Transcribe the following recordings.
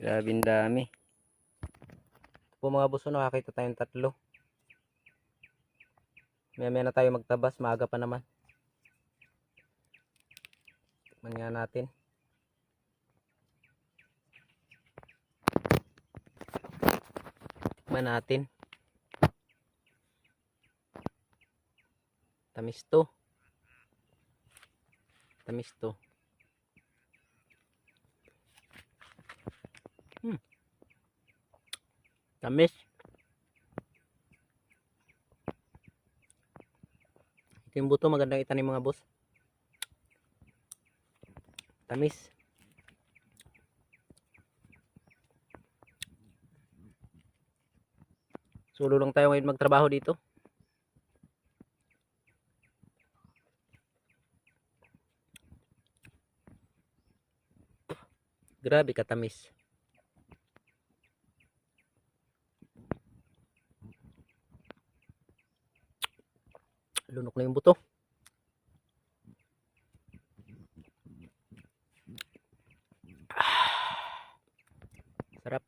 Grabe dami. Po mga buso, nakakita tayong tatlo. Maya maya na tayo magtabas, maaga pa naman. Tikman nga natin. Tikman natin. Tamis to. Tamis to. Tamis. Ito yung buto, magandang itanim mga boss. Tamis. Solo lang tayo ngayon magtrabaho dito. Grabe katamis. Lunok na yung buto. Sarap.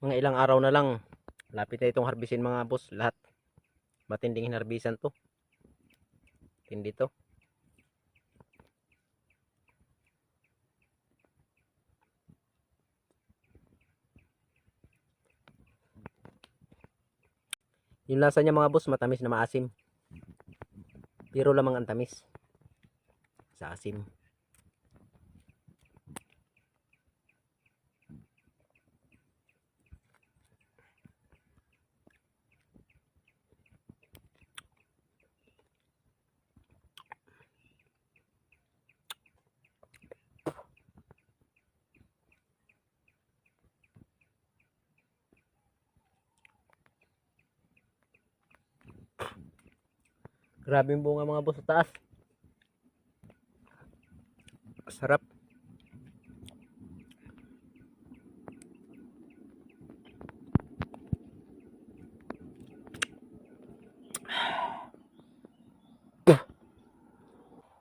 Mga ilang araw na lang. Lapit na itong harbisin mga boss. Lahat. Matinding hinarbisan to. Tindi to. Yung lasa niya mga boss, matamis na maasim. Pero lamang ang tamis. Sa asim. Grabe yung bunga mga boss sa taas. Sarap.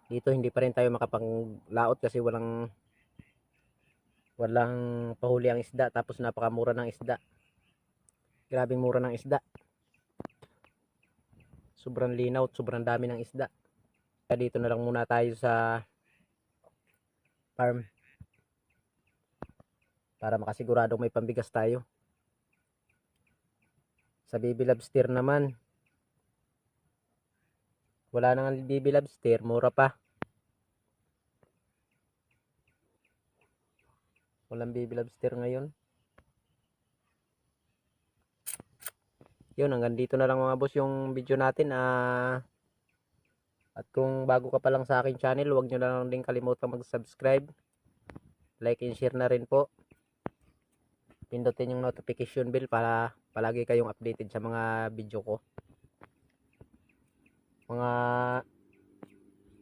Dito hindi pa rin tayo makapanglaot kasi walang walang pahuli ang isda tapos napakamura ng isda. Grabing mura ng isda sobrang linaw at sobrang dami ng isda. Kaya dito na lang muna tayo sa farm para makasiguradong may pambigas tayo. Sa baby lobster naman, wala nang baby lobster, mura pa. Walang baby lobster ngayon. Yun hanggang dito na lang mga boss yung video natin ah. At kung bago ka pa lang sa akin channel huwag nyo na lang din kalimutan mag subscribe like and share na rin po. Pindutin yung notification bell para palagi kayong updated sa mga video ko. Mga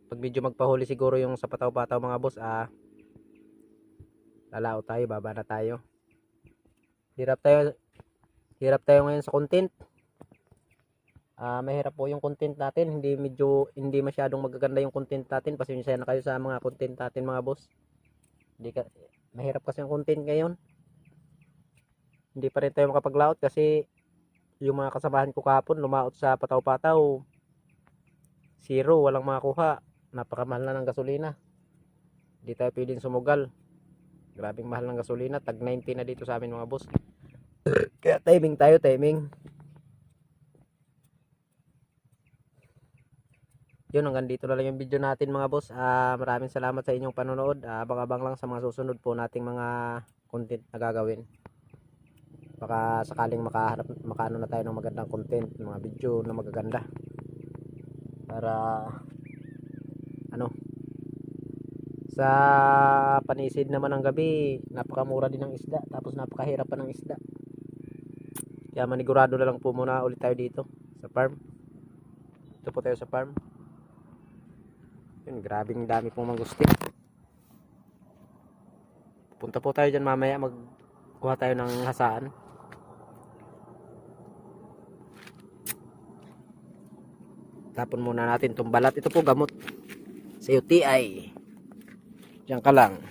pag video magpahuli siguro yung sa pataw-pataw mga boss ah. Lalao tayo baba na tayo. Hirap tayo hirap tayo ngayon sa content. Ah mahirap po yung content natin. Hindi medyo hindi masyadong magaganda yung content natin. Pasensya na kayo sa mga content natin mga boss. Hindi ka, mahirap kasi yung content ngayon. Hindi pa rin tayo makapaglaot kasi yung mga kasamahan ko kahapon lumaot sa pataw-pataw. Zero walang makakuha napakamahal na ng gasolina. Hindi tayo pwedeng sumugal. Grabing mahal ng gasolina. Tag 90 na dito sa amin mga boss kaya timing tayo, timing. Yun, hanggang dito na lang yung video natin mga boss. Ah, maraming salamat sa inyong panonood. Ah, abang-abang lang sa mga susunod po nating mga content na gagawin. Baka sakaling makahanap, makaano na tayo ng magandang content, mga video na magaganda. Para, ano, sa panisid naman ng gabi, napakamura din ng isda. Tapos napakahirap pa ng isda. Kaya manigurado na lang po muna ulit tayo dito sa farm. Ito po tayo sa farm. Yun, grabing dami pong mangustin. Punta po tayo dyan mamaya mag kuha tayo ng hasaan. Tapon muna natin itong balat. Ito po gamot sa UTI. Diyan ka lang.